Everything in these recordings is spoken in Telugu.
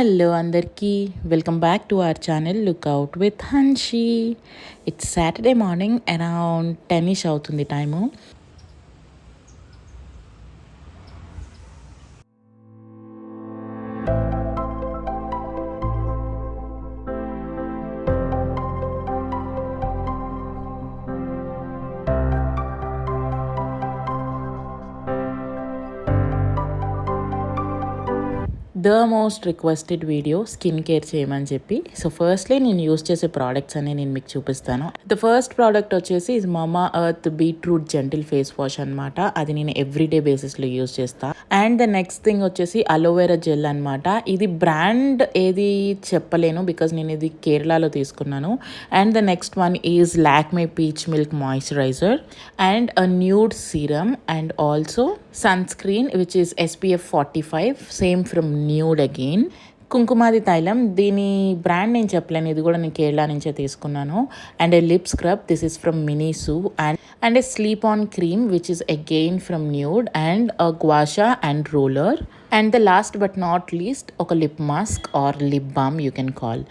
హలో అందరికీ. Welcome back to our channel lookout with Hanshi it's Saturday morning around tennish అవుతుంది time the most requested video skin care చేయమని చెప్పి. సో ఫస్ట్లీ నేను యూస్ చేసే ప్రోడక్ట్స్ అన్ని నేను మీకు చూపిస్తాను. ద ఫస్ట్ ప్రోడక్ట్ వచ్చేసి is Mamaearth beetroot gentle face wash అనమాట అది నేను ఎవ్రీడే బేసిస్లో యూస్ చేస్తా. అండ్ ద నెక్స్ట్ థింగ్ వచ్చేసి అలోవెరా జెల్ అనమాట ఇది బ్రాండ్ ఏది చెప్పలేను బికాజ్ నేను ఇది కేరళలో తీసుకున్నాను. And the next one is Lakme peach milk moisturiser and a nude serum and also sunscreen which is SPF 45 same from nude again. Kumkumadi tailam. దీని బ్రాండ్ నేను చెప్పలేను. ఇది కూడా నేను కేరళ నుంచే తీసుకున్నాను. And a lip scrub this is from Miniso and and a sleep on cream which is again from nude and a gua sha and roller and the last but not least ఒక lip mask or lip balm you can call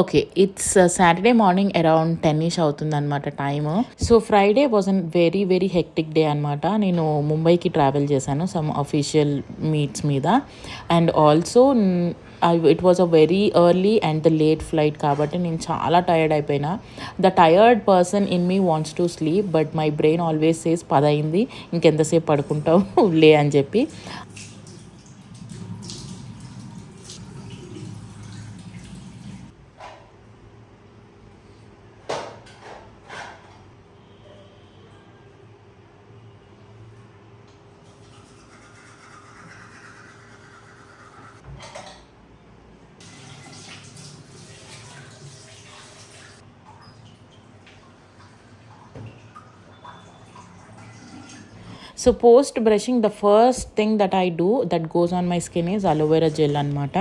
okay it's Saturday morning around ten ish అవుతుంది అనమాట time so Friday was an very very hectic day అనమాట నేను ముంబైకి ట్రావెల్ చేశాను సమ్ అఫీషియల్ మీట్స్ మీద. And also it was a very early and the late flight కాబట్టి నేను చాలా టైర్డ్ అయిపోయినా. The tired person in me wants to sleep but my brain always says పదైంది ఇంకెంతసేపు పడుకుంటావు? లే అని చెప్పి. So post brushing the first thing that I do that goes on my skin is aloe vera gel అనమాట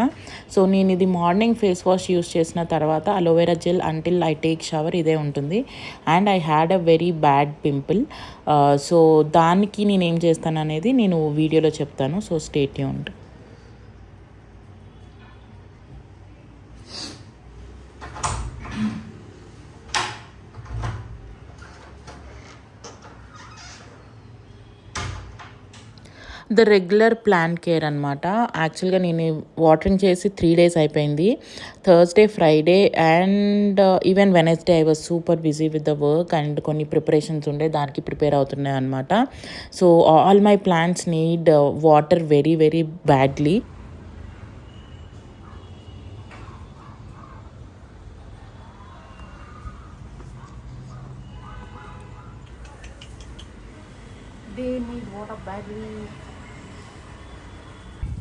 సో నేను ఇది మార్నింగ్ ఫేస్ వాష్ యూస్ చేసిన తర్వాత aloe vera gel until I take shower ఇదే ఉంటుంది. And I had a very bad pimple so దానికి నేను ఏం చేస్తాను అనేది నేను వీడియోలో చెప్తాను. సో స్టేట్ యూన్ ద రెగ్యులర్ ప్లాంట్ కేర్ అనమాట యాక్చువల్గా నేను వాటరింగ్ చేసి త్రీ డేస్ అయిపోయింది. Thursday Friday and uh, even Wednesday I was super busy with the work and కొన్ని ప్రిపరేషన్స్ ఉండే దానికి ప్రిపేర్ అవుతున్నాయి అనమాట so all my plants need uh, water very very badly. They need water badly.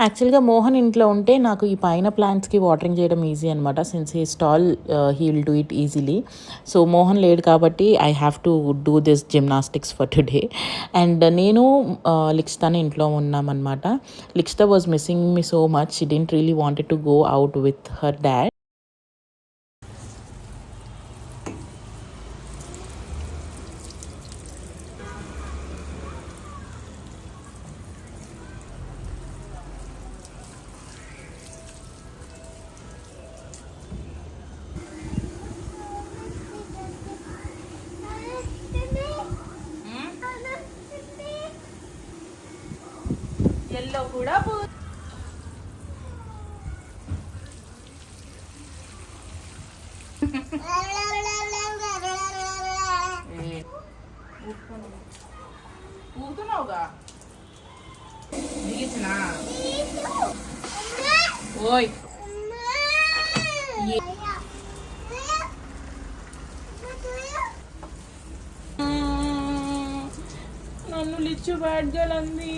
యాక్చువల్గా మోహన్ ఇంట్లో ఉంటే నాకు ఈ పైన ప్లాంట్స్కి వాటరింగ్ చేయడం ఈజీ అనమాట since he's tall he will do it easily so Mohan లేడు కాబట్టి I have to do this gymnastics for today and నేను uh, లిక్స్తానే ఇంట్లో ఉన్నామన్నమాట. Likshta was missing me so much she didn't really wanted to go out with her dad yellow కూడా ఊగుతున్నావుగా ఓయ్. నన్ను లిచ్చు బ్యాడ్ అంది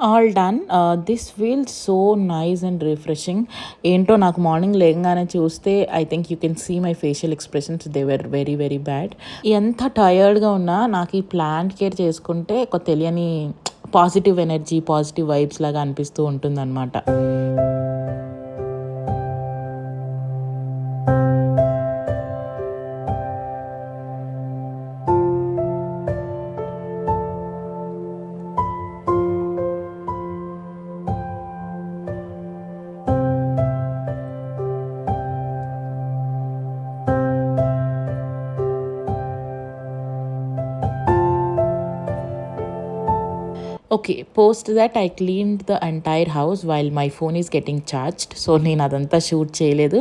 all done. This feel so nice and refreshing. ఏంటో నాకు మార్నింగ్ లేగానే చూస్తే I think you can see my facial expressions. They were very very bad. ఎంత టయర్డ్గా ఉన్నా నాకు ఈ ప్లాంట్ కేర్ చేసుకుంటే ఒక తెలియని పాజిటివ్ ఎనర్జీ పాజిటివ్ వైబ్స్ లాగా అనిపిస్తూ ఉంటుందన్నమాట. Okay post that I cleaned the entire house while my phone is getting charged so నేను అదంతా షూట్ చేయలేదు.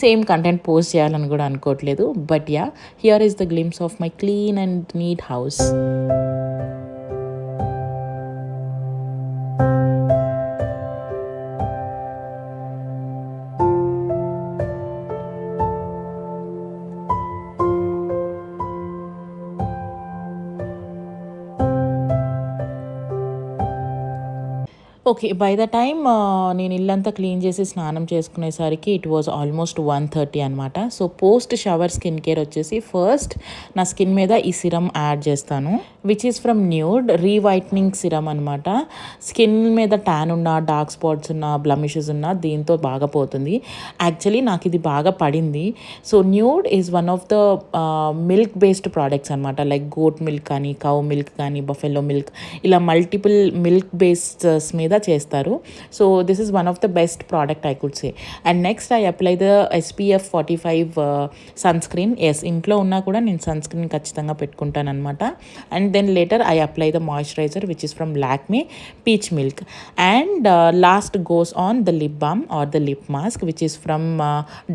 సేమ్ కంటెంట్ పోస్ట్ చేయాలని కూడా అనుకోవట్లేదు. But yeah here is the glimpse of my clean and neat house okay by the time నేను ఇల్లంతా క్లీన్ చేసి స్నానం చేసుకునేసరికి it was almost one thirty అనమాట so post shower skin care వచ్చేసి ఫస్ట్ నా స్కిన్ మీద ఈ సిరమ్ యాడ్ చేస్తాను which is from nude rewhitening serum అనమాట స్కిన్ మీద ట్యాన్ ఉన్న డార్క్ స్పాట్స్ ఉన్న బ్లమిషెస్ ఉన్న దీంతో బాగా పోతుంది. యాక్చువల్లీ నాకు ఇది బాగా పడింది. So nude is one of the milk based products అనమాట లైక్ గోట్ మిల్క్ కానీ కౌ మిల్క్ కానీ బఫెలో మిల్క్ ఇలా మల్టిపుల్ మిల్క్ బేస్డ్ మీద చేస్తారు. So this is one of the best product I could say and next I apply the SPF forty five sunscreen yes ఇంట్లో ఉన్నా కూడా నేను సన్ స్క్రీన్ ఖచ్చితంగా పెట్టుకుంటాను అనమాట and then later I apply the moisturiser which is from Lakme peach milk and last goes on the lip balm or the lip mask which is from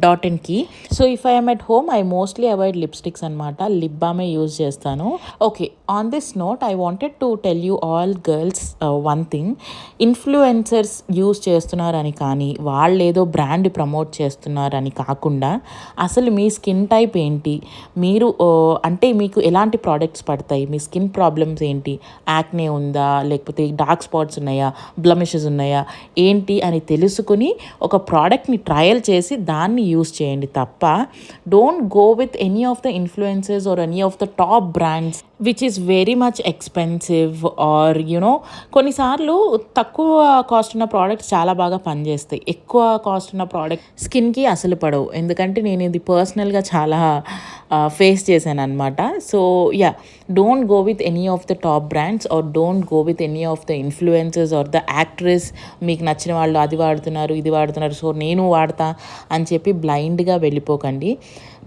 dot and key so if I'm at home I mostly avoid lipsticks అనమాట లిప్ బామే యూజ్ చేస్తాను. Okay on this note I wanted to tell you all girls one thing influencers use చేస్తున్నారని కానీ వాళ్ళు ఏదో బ్రాండ్ ప్రమోట్ చేస్తున్నారని కాకుండా అసలు మీ స్కిన్ టైప్ ఏంటి? మీరు అంటే మీకు ఎలాంటి ప్రోడక్ట్స్ పడతాయి? మీ స్కిన్ ప్రాబ్లమ్స్ ఏంటి? యాక్నే ఉందా? లేకపోతే డార్క్ స్పాట్స్ ఉన్నాయా? బ్లమిషెస్ ఉన్నాయా? ఏంటి అని తెలుసుకుని ఒక ప్రోడక్ట్ని ట్రయల్ చేసి దాన్ని యూస్ చేయండి తప్ప don't go with any of the influences or any of the top brands which is very much expensive or you know కొన్నిసార్లు తక్కువ కాస్ట్ ఉన్న ప్రోడక్ట్స్ చాలా బాగా పనిచేస్తాయి. ఎక్కువ కాస్ట్ ఉన్న ప్రోడక్ట్ స్కిన్కి అసలు పడవు. ఎందుకంటే నేను ఇది పర్సనల్గా చాలా ఫేస్ చేశాను అనమాట so yeah don't go with any of the top brands or don't go with any of the influences or the actress మీకు నచ్చిన వాళ్ళు అది వాడుతున్నారు ఇది వాడుతున్నారు సో నేను వాడతా అని చెప్పి బ్లైండ్గా వెళ్ళిపోకండి.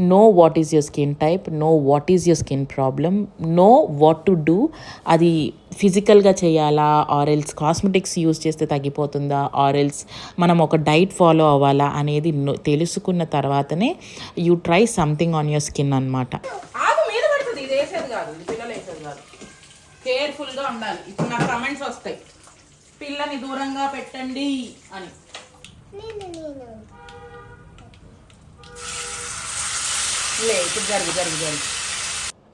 Know what is your skin type know what is your skin problem know what to do అది ఫిజికల్గా చేయాలా? ఆరెల్స్ కాస్మెటిక్స్ యూస్ చేస్తే తగ్గిపోతుందా? ఆరెల్స్ మనం ఒక డైట్ ఫాలో అవ్వాలా అనేది తెలుసుకున్న తర్వాతనే you try something on your skin అనమాట కేర్ఫుల్గా ఉండాలి. ఇప్పుడు నాకు కమెంట్స్ వస్తాయి. పిల్లని దూరంగా పెట్టండి అని. లే ఇప్పుడు జరుగు జరుగు జరుగు.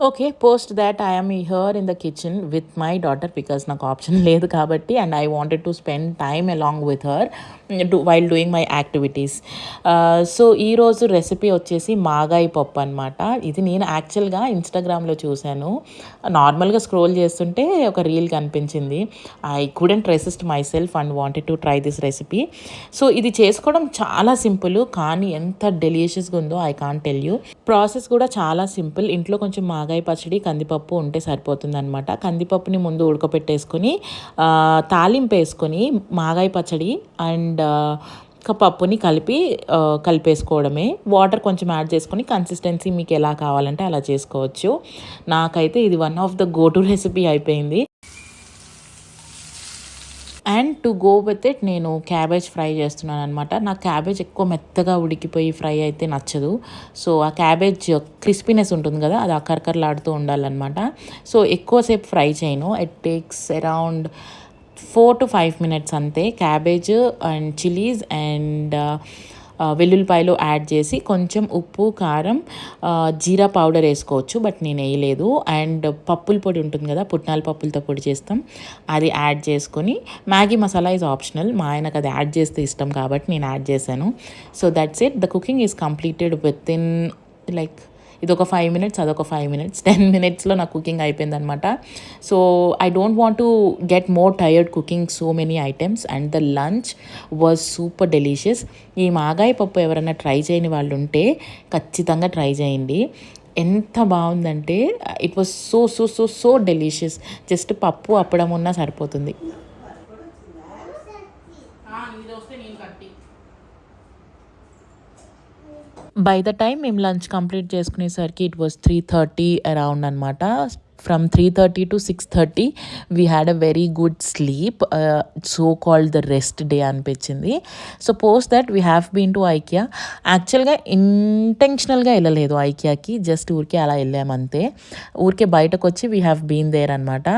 Okay post that I'm here in the kitchen with my daughter because నాకు ఆప్షన్ లేదు కాబట్టి and I wanted to spend time along with her while doing my activities so ఈరోజు రెసిపీ వచ్చేసి మాగాయి పప్పు అనమాట ఇది నేను యాక్చువల్గా ఇన్స్టాగ్రామ్లో చూశాను. నార్మల్గా స్క్రోల్ చేస్తుంటే ఒక రీల్ కనిపించింది. I couldn't resist my self and wanted to try this recipe so ఇది చేసుకోవడం చాలా సింపుల్ కానీ ఎంత డెలిషియస్గా ఉందో I can tell you process కూడా చాలా సింపుల్. ఇంట్లో కొంచెం మా మాగాయ పచ్చడి కందిపప్పు ఉంటే సరిపోతుంది అనమాట కందిపప్పుని ముందు ఉడకపెట్టేసుకొని తాలింపు వేసుకొని మాగాయి పచ్చడి అండ్ పప్పుని కలిపి కలిపేసుకోవడమే. వాటర్ కొంచెం యాడ్ చేసుకొని కన్సిస్టెన్సీ మీకు ఎలా కావాలంటే అలా చేసుకోవచ్చు. నాకైతే ఇది one of the go to recipe అయిపోయింది. And to go with it నేను క్యాబేజ్ ఫ్రై చేస్తున్నాను అనమాట నాకు క్యాబేజ్ ఎక్కువ మెత్తగా ఉడికిపోయి ఫ్రై అయితే నచ్చదు. సో ఆ క్యాబేజ్ క్రిస్పీనెస్ ఉంటుంది కదా అది అక్కరకరలాడుతూ ఉండాలన్నమాట. సో ఎక్కువసేపు ఫ్రై చేయను. It takes around four to five minutes అంతే. క్యాబేజ్ అండ్ చిల్లీస్ అండ్ వెల్లుల్లిపాయలు యాడ్ చేసి కొంచెం ఉప్పు కారం జీరా పౌడర్ వేసుకోవచ్చు బట్ నేను వేయలేదు. అండ్ పప్పుల పొడి ఉంటుంది కదా పుట్నాల పప్పులతో పొడి చేస్తాం. అది యాడ్ చేసుకొని మ్యాగీ మసాలా ఈజ్ ఆప్షనల్ మా ఆయనకు అది యాడ్ చేస్తే ఇష్టం కాబట్టి నేను యాడ్ చేశాను. So that's it the cooking is completed with in like ఇది ఒక ఫైవ్ మినిట్స్ అదొక ఫైవ్ మినిట్స్ టెన్ మినిట్స్లో నా కుకింగ్ అయిపోయింది అనమాట so I don't want to get more tired cooking so many items and the lunch was super delicious ఈ మాగాయి పప్పు ఎవరైనా ట్రై చేయని వాళ్ళు ఉంటే ఖచ్చితంగా ట్రై చేయండి. ఎంత బాగుందంటే it was so so so so delicious just పప్పు అప్పడం ఉన్నా సరిపోతుంది ఇది వస్తే నేను కట్టి బై ద టైం మేము lunch complete చేసుకునేసరికి it was three thirty around అనమాట from three thirty to six thirty we had a very good sleep so called the rest day అనిపించింది. So post that we have been to IKEA యాక్చువల్గా ఇంటెన్షనల్గా వెళ్ళలేదు ఐకియాకి జస్ట్ ఊరికే అలా వెళ్ళామంతే ఊరికే బయటకు వచ్చి వీ హ్యావ్ బీన్ దేర్ అనమాట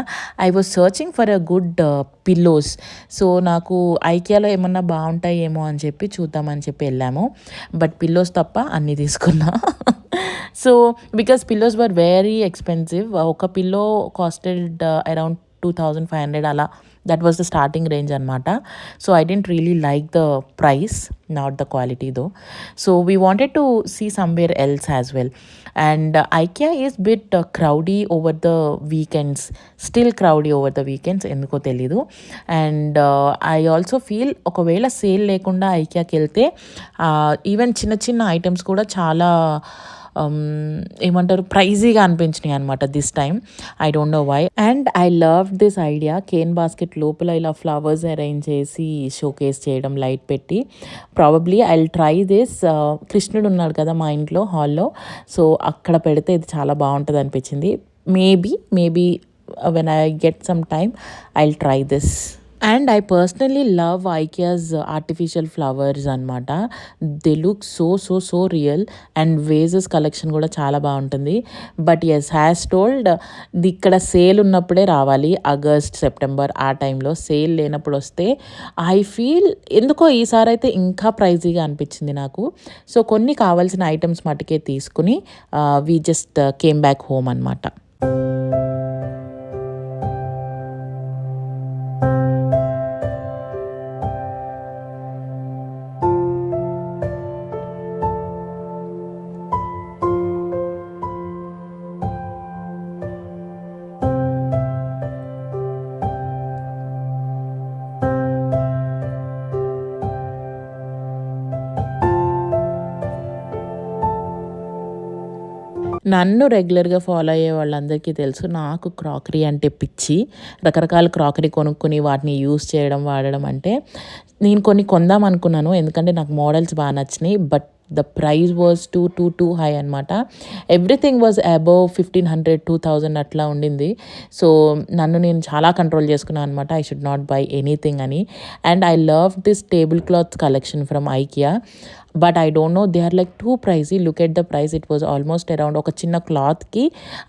I was searching for a good pillows so నాకు ఐకియాలో ఏమన్నా బాగుంటాయేమో అని చెప్పి చూద్దామని చెప్పి వెళ్ళాము. బట్ పిల్లోస్ తప్ప అన్నీ తీసుకున్నా. So because pillows were very expensive ఒక pillow costed around two thousand five hundred అలా. That was the starting range అనమాట so I didn't really like the price not the quality though so we wanted to see somewhere else as well and IKEA is bit crowdy over the weekends still crowdy over the weekends ఎందుకో తెలీదు. అండ్ ఐ ఆల్సో ఫీల్ ఒకవేళ సేల్ లేకుండా ఐకియాకి వెళ్తే ఈవెన్ చిన్న చిన్న ఐటమ్స్ కూడా చాలా Um, ఏమంటారు ప్రైజీగా అనిపించినాయి అనమాట this time I don't know why and I love this idea cane basket లోపల ఇలా ఫ్లవర్స్ అరేంజ్ చేసి షోకేస్ చేయడం లైట్ పెట్టి. ప్రాబబ్లీ ఐ ట్రై దిస్ కృష్ణుడు ఉన్నాడు కదా మా ఇంట్లో హాల్లో సో అక్కడ పెడితే ఇది చాలా బాగుంటుంది అనిపించింది. Maybe maybe when I get some time I try this and I personally love IKEA's artificial flowers అనమాట they look so so so real and vases collection కూడా చాలా బాగుంటుంది. బట్ ఎస్ హ్యాస్ టోల్డ్ ఇక్కడ సేల్ ఉన్నప్పుడే రావాలి. ఆగస్ట్ సెప్టెంబర్ ఆ టైంలో సేల్ లేనప్పుడు వస్తే ఐ ఫీల్ ఎందుకో ఈసారి అయితే ఇంకా ప్రైజీగా అనిపించింది నాకు. సో కొన్ని కావాల్సిన ఐటమ్స్ మటుకే తీసుకుని we just came back home అనమాట నన్ను రెగ్యులర్గా ఫాలో అయ్యే వాళ్ళందరికీ తెలుసు నాకు క్రాకరీ అంటే పిచ్చి. రకరకాల క్రాకరీ కొనుక్కొని వాటిని యూస్ చేయడం వాడడం అంటే నేను కొన్ని కొందాం అనుకున్నాను. ఎందుకంటే నాకు మోడల్స్ బాగా నచ్చినాయి. But the price was too too too high అనమాట everything was above fifteen hundred two thousand అట్లా ఉండింది. సో నన్ను నేను చాలా కంట్రోల్ చేసుకున్నాను అనమాట I should not buy anything అని. And I love this table cloth collection from IKEA. But I don't know they are like too price look at the price it was almost around ఒక చిన్న క్లాత్కి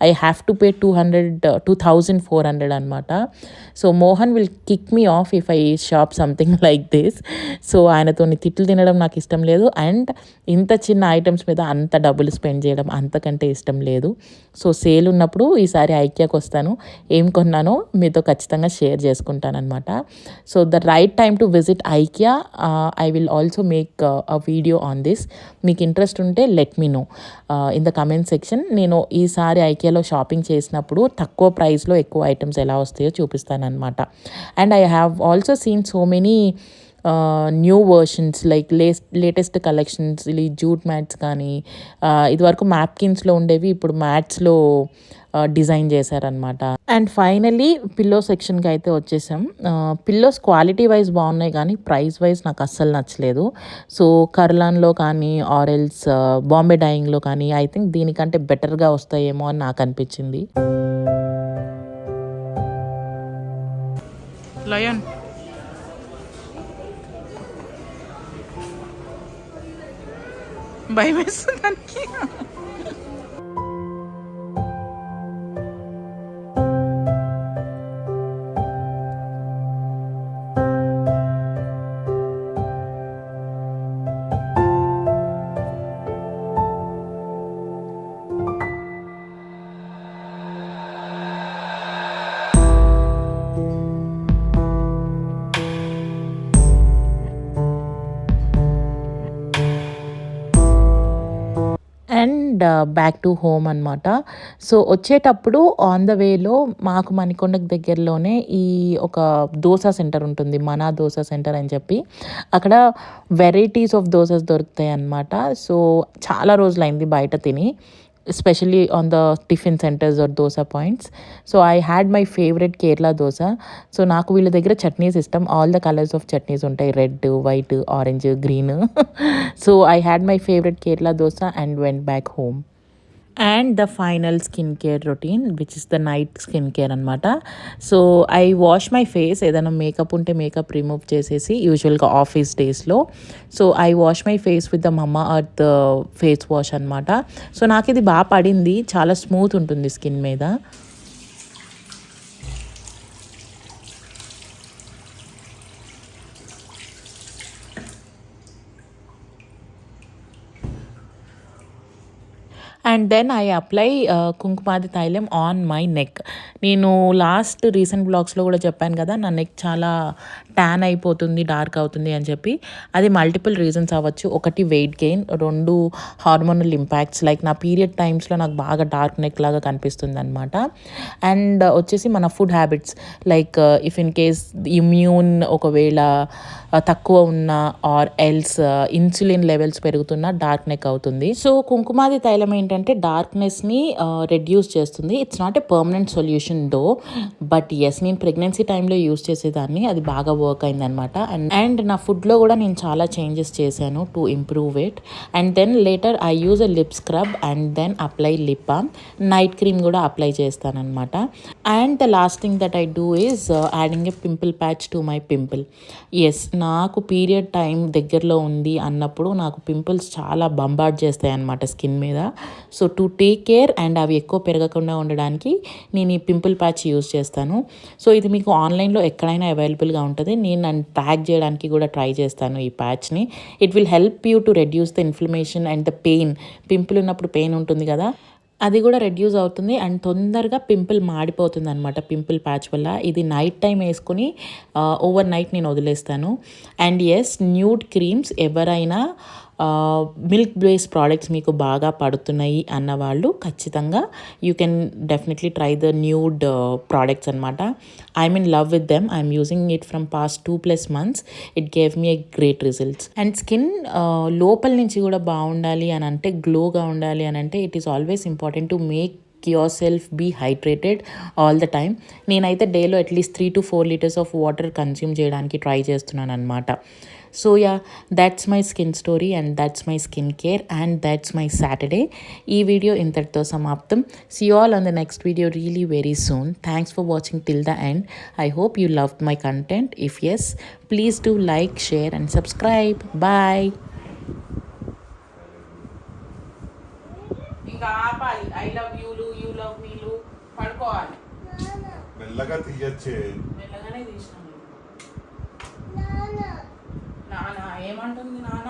I have to pay two hundred two thousand four hundred అనమాట so Mohan will kick me off if I shop something like this so ఆయనతో తిట్లు తినడం నాకు ఇష్టం లేదు. అండ్ ఇంత చిన్న ఐటమ్స్ మీద అంత డబ్బులు స్పెండ్ చేయడం అంతకంటే ఇష్టం లేదు. సో సేల్ ఉన్నప్పుడు ఈసారి ఐక్యాకి వస్తాను. ఏం కొన్నానో మీతో ఖచ్చితంగా షేర్ చేసుకుంటాను అనమాట so the right time to visit IKEA I will also make a video on this మీకు ఇంట్రెస్ట్ ఉంటే let me know in the comment section నేను ఈసారి ఐకేలో షాపింగ్ చేసినప్పుడు తక్కువ ప్రైస్లో ఎక్కువ ఐటమ్స్ ఎలా వస్తాయో చూపిస్తానమాట and I have also seen so many new versions like lace latest collections ఇది జూట్ మ్యాట్స్ కానీ ఇదివరకు మ్యాప్కిన్స్లో ఉండేవి ఇప్పుడు మ్యాట్స్లో డిజైన్ చేశారనమాట అండ్ ఫైనలీ పిల్లో సెక్షన్కి అయితే వచ్చేసాం. పిల్లోస్ క్వాలిటీ వైజ్ బాగున్నాయి కానీ ప్రైస్ వైజ్ నాకు అస్సలు నచ్చలేదు. సో కర్లాన్లో కానీ ఆరెల్స్ బాంబే డైయింగ్లో కానీ ఐ థింక్ దీనికంటే బెటర్గా వస్తాయేమో అని నాకు అనిపించింది. లయన్ భయం వేస్తుంది దానికి బ్యాక్ టు హోమ్ అనమాట సో వచ్చేటప్పుడు ఆన్ ద వేలో మాకు మణికొండకు దగ్గరలోనే ఈ ఒక దోశ సెంటర్ ఉంటుంది. మనా దోశ సెంటర్ అని చెప్పి. అక్కడ వెరైటీస్ ఆఫ్ దోసెస్ దొరుకుతాయి అన్నమాట సో చాలా రోజులైంది బయట తిని. Especially on the tiffin centers or dosa points. So i had my favorite Kerala dosa so నాకు వీళ్ళ దగ్గర చట్నీస్ ఇష్టం all the colours of chutneys ఉంటాయి. Red white orange green so I had my favourite Kerala dosa and went back home and the final skin care routine which is the night skin care అనమాట so I wash my face ఏదైనా మేకప్ ఉంటే మేకప్ రిమూవ్ చేసేసి యూజువల్గా ఆఫీస్ డేస్లో so I wash my face with the Mamaearth face wash అనమాట సో నాకు ఇది బాగా పడింది. చాలా స్మూత్ ఉంటుంది స్కిన్ మీద. And then I apply kumkumadi tailam on my neck నేను లాస్ట్ రీసెంట్ బ్లాగ్స్లో కూడా చెప్పాను కదా నా నెక్ చాలా ట్యాన్ అయిపోతుంది డార్క్ అవుతుంది అని చెప్పి. అది మల్టిపుల్ రీజన్స్ అవ్వచ్చు. ఒకటి వెయిట్ గెయిన్ రెండు హార్మోనల్ ఇంపాక్ట్స్ లైక్ నా పీరియడ్ టైమ్స్లో నాకు బాగా డార్క్ నెక్ లాగా కనిపిస్తుంది అనమాట అండ్ uh, వచ్చేసి మన food habits like if in case immune ఒకవేళ uh, తక్కువ ఉన్న ఆర్ ఎల్స్ ఇన్సులిన్ లెవెల్స్ పెరుగుతున్న డార్క్ నెక్ అవుతుంది. సో కుంకుమాది తైలం ఏంటంటే డార్క్నెస్ని రెడ్యూస్ చేస్తుంది. It's not a permanent solution though but yes నేను ప్రెగ్నెన్సీ టైంలో యూస్ చేసేదాన్ని. అది బాగా వర్క్ అయిందనమాట అండ్ అండ్ నా ఫుడ్లో కూడా నేను చాలా చేంజెస్ చేశాను to improve it and then later I use a lip scrub and then apply lip balm night cream కూడా apply చేస్తానమాట and the last thing that I do is adding a pimple patch to my pimple yes నాకు పీరియడ్ టైం దగ్గరలో ఉంది అన్నప్పుడు నాకు పింపుల్స్ చాలా బంబార్డ్ చేస్తాయి అన్నమాట స్కిన్ మీద. So to take care and అవి ఎక్కువ పెరగకుండా ఉండడానికి నేను ఈ పింపుల్ ప్యాచ్ యూస్ చేస్తాను. సో ఇది మీకు ఆన్లైన్లో ఎక్కడైనా అవైలబుల్గా ఉంటుంది. నేను నన్ను ప్యాక్ చేయడానికి కూడా ట్రై చేస్తాను ఈ ప్యాచ్ని. It will help you to reduce the inflammation and the pain pimple ఉన్నప్పుడు పెయిన్ ఉంటుంది కదా? అది కూడా రెడ్యూస్ అవుతుంది అండ్ తొందరగా పింపుల్ మాడిపోతుంది అనమాట పింపుల్ ప్యాచ్ వల్ల. ఇది నైట్ టైం వేసుకొని uh, ఓవర్ నైట్ నేను వదిలేస్తాను. అండ్ ఎస్ న్యూడ్ క్రీమ్స్ ఎవరైనా మిల్క్ బేస్ ప్రోడక్ట్స్ మీకు బాగా పడుతున్నాయి అన్న వాళ్ళు ఖచ్చితంగా you can definitely try the nude products అనమాట I mean love with them I'm using it from past two plus months it gave me a great results and skin లోపల నుంచి కూడా బాగుండాలి అని అంటే గ్లోగా ఉండాలి అని అంటే it is always important to make yourself be hydrated all the time నేనైతే డేలో at least three to four litres of water consume చేయడానికి ట్రై చేస్తున్నాను అనమాట so yeah that's my skin story and that's my skin care and that's my Saturday ఈ వీడియో ఇంతటితో సమాప్తం. See all on the next video really very soon thanks for watching till the end I hope you love my content if yes please do like share and subscribe bye ఇంకా ఆపాలి. ఐ లవ్ యూలు యూ పడుకోవాలి. మెల్లగా తీయచ్చే. మెల్లగానే తీసినాను. నాన్న ఏమంటుంది నాన్న